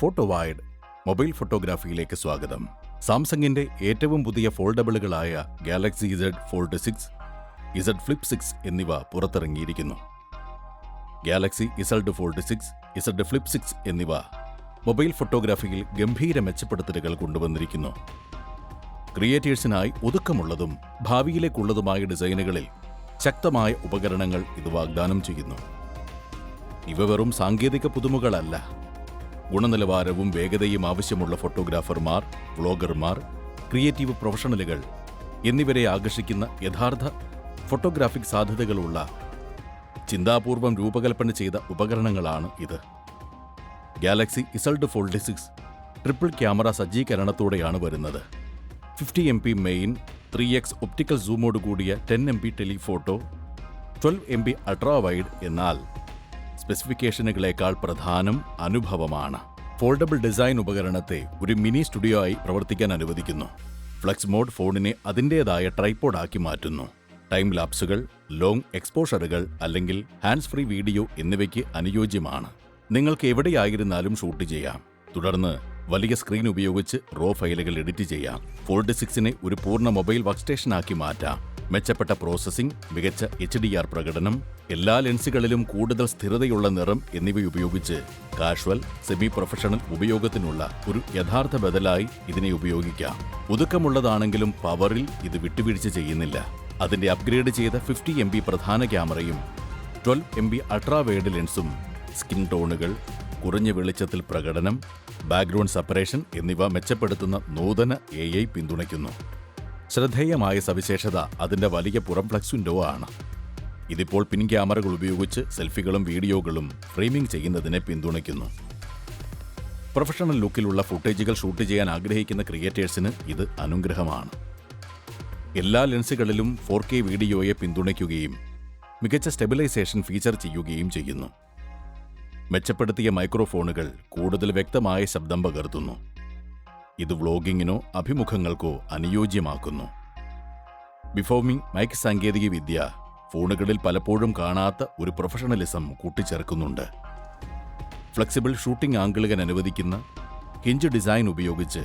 Photo wide mobile ഫോട്ടോഗ്രാഫിയിലേക്ക് സ്വാഗതം. സാംസങ്ങിന്റെ ഏറ്റവും പുതിയ ഫോൾഡബിളുകളായ Galaxy Z fold six Z flip six എന്നിവ പുറത്തിറങ്ങിയിരിക്കുന്നു. Galaxy Z fold six Z flip six എന്നിവ മൊബൈൽ ഫോട്ടോഗ്രാഫിയിൽ ഗംഭീര മെച്ചപ്പെടുത്തലുകൾ കൊണ്ടുവന്നിരിക്കുന്നു. ക്രിയേറ്റേഴ്സിനായി ഒതുക്കമുള്ളതും ഭാവിയിലേക്കുള്ളതുമായ ഡിസൈനുകളിൽ ശക്തമായ ഉപകരണങ്ങൾ ഇത് വാഗ്ദാനം ചെയ്യുന്നു. ഇവ വെറും സാങ്കേതിക പുതുമകളല്ല. ഗുണനിലവാരവും വേഗതയും ആവശ്യമുള്ള ഫോട്ടോഗ്രാഫർമാർ വ്ളോഗർമാർ ക്രിയേറ്റീവ് പ്രൊഫഷണലുകൾ എന്നിവരെ ആകർഷിക്കുന്ന യഥാർത്ഥ ഫോട്ടോഗ്രാഫിക് സാധ്യതകളുള്ള ചിന്താപൂർവം രൂപകൽപ്പന ചെയ്ത ഉപകരണങ്ങളാണ് ഇത്. Galaxy Z fold six triple camera സജ്ജീകരണത്തോടെയാണ് വരുന്നത്. Fifty M P main three X optical സൂമോട് കൂടിയ ten M P telephoto twelve M P ultra wide എന്നാൽ സ്പെസിഫിക്കേഷനുകളേക്കാൾ പ്രധാനം അനുഭവമാണ്. ഫോൾഡബിൾ ഡിസൈൻ ഉപകരണത്തെ ഒരു മിനി സ്റ്റുഡിയോ ആയി പ്രവർത്തിക്കാൻ അനുവദിക്കുന്നു. ഫ്ലെക്സ് മോഡ് ഫോണിനെ അതിന്റെതായ ആക്കി മാറ്റുന്നു. ടൈം ലാപ്സുകൾ ലോങ് എക്സ്പോഷറുകൾ അല്ലെങ്കിൽ ഹാൻഡ്സ് ഫ്രീ വീഡിയോ എന്നിവയ്ക്ക് അനുയോജ്യമാണ്. നിങ്ങൾക്ക് എവിടെയായിരുന്നാലും ഷൂട്ട് ചെയ്യാം. തുടർന്ന് വലിയ സ്ക്രീൻ ഉപയോഗിച്ച് റോ ഫയലുകൾ എഡിറ്റ് ചെയ്യാം. ഫോൾഡ് സിക്സിനെ ഒരു പൂർണ മൊബൈൽ വർക്ക് സ്റ്റേഷനാക്കി മാറ്റാം. മെച്ചപ്പെട്ട പ്രോസസ്സിംഗ് മികച്ച എച്ച് ഡി ആർ പ്രകടനം എല്ലാ ലെൻസുകളിലും കൂടുതൽ സ്ഥിരതയുള്ള നിറം എന്നിവ ഉപയോഗിച്ച് കാഷ്വൽ സെമി പ്രൊഫഷണൽ ഉപയോഗത്തിനുള്ള ഒരു യഥാർത്ഥ ബദലായി ഇതിനെ ഉപയോഗിക്കാം. ഒതുക്കമുള്ളതാണെങ്കിലും പവറിൽ ഇത് വിട്ടുവീഴ്ച ചെയ്യുന്നില്ല. അതിന്റെ അപ്ഗ്രേഡ് ചെയ്ത ഫിഫ്റ്റി എം പ്രധാന ക്യാമറയും twelve M P ultra wide ലെൻസും skin ടോണുകൾ കുറഞ്ഞ വെളിച്ചത്തിൽ പ്രകടനം ബാക്ക്ഗ്രൗണ്ട് സെപ്പറേഷൻ എന്നിവ മെച്ചപ്പെടുത്തുന്ന നൂതന എ ഐ പിന്തുണയ്ക്കുന്നു. ശ്രദ്ധേയമായ സവിശേഷത അതിന്റെ വലിയ പുറം ഫ്ലക്സ് വിൻഡോ ആണ്. ഇതിപ്പോൾ പിൻ ക്യാമറകൾ ഉപയോഗിച്ച് സെൽഫികളും വീഡിയോകളും ഫ്രെയിമിംഗ് ചെയ്യുന്നതിനെ പിന്തുണയ്ക്കുന്നു. പ്രൊഫഷണൽ ലുക്കിലുള്ള ഫുട്ടേജുകൾ ഷൂട്ട് ചെയ്യാൻ ആഗ്രഹിക്കുന്ന ക്രിയേറ്റേഴ്സിന് ഇത് അനുഗ്രഹമാണ്. എല്ലാ ലെൻസുകളിലും ഫോർ കെ വീഡിയോയെ പിന്തുണയ്ക്കുകയും മികച്ച സ്റ്റെബിലൈസേഷൻ ഫീച്ചർ ചെയ്യുകയും ചെയ്യുന്നു. മെച്ചപ്പെടുത്തിയ മൈക്രോഫോണുകൾ കൂടുതൽ വ്യക്തമായ ശബ്ദം പകർത്തുന്നു. ഇത് വ്ളോഗിങ്ങിനോ അഭിമുഖങ്ങൾക്കോ അനുയോജ്യമാക്കുന്നു. ബിഫോമിംഗ് മൈക്ക് സാങ്കേതികവിദ്യ ഫോണുകളിൽ പലപ്പോഴും കാണാത്ത ഒരു പ്രൊഫഷണലിസം കൂട്ടിച്ചേർക്കുന്നുണ്ട്. ഫ്ലെക്സിബിൾ ഷൂട്ടിംഗ് ആംഗിളുകൾ അനുവദിക്കുന്ന കിഞ്ച് ഡിസൈൻ ഉപയോഗിച്ച്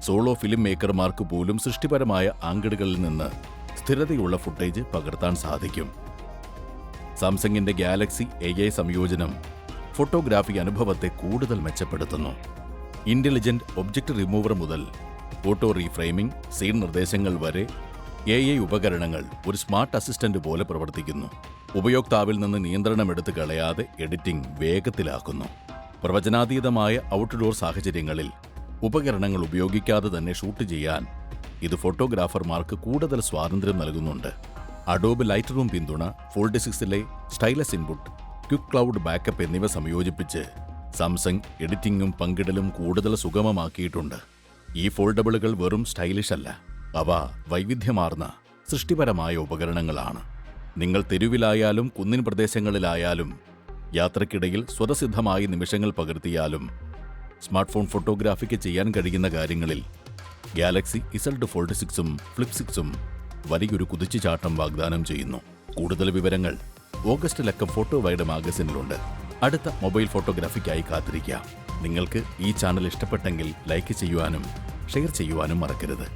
സോളോ ഫിലിം മേക്കർമാർക്ക് പോലും സൃഷ്ടിപരമായ ആംഗിളുകളിൽ നിന്ന് സ്ഥിരതയുള്ള ഫുട്ടേജ് പകർത്താൻ സാധിക്കും. സാംസങ്ങിന്റെ ഗാലക്സി എ സംയോജനം ഫോട്ടോഗ്രാഫി അനുഭവത്തെ കൂടുതൽ മെച്ചപ്പെടുത്തുന്നു. ഇന്റലിജന്റ് ഒബ്ജക്റ്റ് റിമൂവർ മുതൽ ഫോട്ടോ റീഫ്രെയിമിംഗ് സീൻ നിർദ്ദേശങ്ങൾ വരെ എ ഐ ഉപകരണങ്ങൾ ഒരു സ്മാർട്ട് അസിസ്റ്റന്റ് പോലെ പ്രവർത്തിക്കുന്നു. ഉപയോക്താവിൽ നിന്ന് നിയന്ത്രണം എടുത്തു കളയാതെ എഡിറ്റിംഗ് വേഗത്തിലാക്കുന്നു. പ്രവചനാതീതമായ ഔട്ട്ഡോർ സാഹചര്യങ്ങളിൽ ഉപകരണങ്ങൾ ഉപയോഗിക്കാതെ തന്നെ ഷൂട്ട് ചെയ്യാൻ ഇത് ഫോട്ടോഗ്രാഫർമാർക്ക് കൂടുതൽ സ്വാതന്ത്ര്യം നൽകുന്നുണ്ട്. അഡോബ് ലൈറ്റ് റൂം പിന്തുണ fold സിക്സിലെ stylus input quick cloud backup എന്നിവ സംയോജിപ്പിച്ച് സാംസങ് എഡിറ്റിംഗും പങ്കിടലും കൂടുതൽ സുഗമമാക്കിയിട്ടുണ്ട്. ഈ ഫോൾഡബിളുകൾ വെറും സ്റ്റൈലിഷ് അല്ല അവ വൈവിധ്യമാർന്ന സൃഷ്ടിപരമായ ഉപകരണങ്ങളാണ്. നിങ്ങൾ തെരുവിലായാലും കുന്നിൻ പ്രദേശങ്ങളിലായാലും യാത്രക്കിടയിൽ സ്വതസിദ്ധമായ നിമിഷങ്ങൾ പകർത്തിയാലും സ്മാർട്ട് ഫോൺ ഫോട്ടോഗ്രാഫിക്ക് ചെയ്യാൻ കഴിയുന്ന കാര്യങ്ങളിൽ ഗാലക്സി ഇസൾട്ട് ഫോൾഡ് സിക്സും ഫ്ലിപ്പ് സിക്സും വലിയൊരു കുതിച്ചുചാട്ടം വാഗ്ദാനം ചെയ്യുന്നു. കൂടുതൽ വിവരങ്ങൾ ഓഗസ്റ്റ് ലക്കം ഫോട്ടോ വൈഡ് മാഗസിനിലുണ്ട്. അടുത്ത മൊബൈൽ ഫോട്ടോഗ്രാഫിക്കായി കാത്തിരിക്കുക. നിങ്ങൾക്ക് ഈ ചാനൽ ഇഷ്ടപ്പെട്ടെങ്കിൽ ലൈക്ക് ചെയ്യുവാനും ഷെയർ ചെയ്യുവാനും മറക്കരുത്.